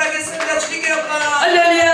하겠습니다. 주님께 영광. 할렐루야.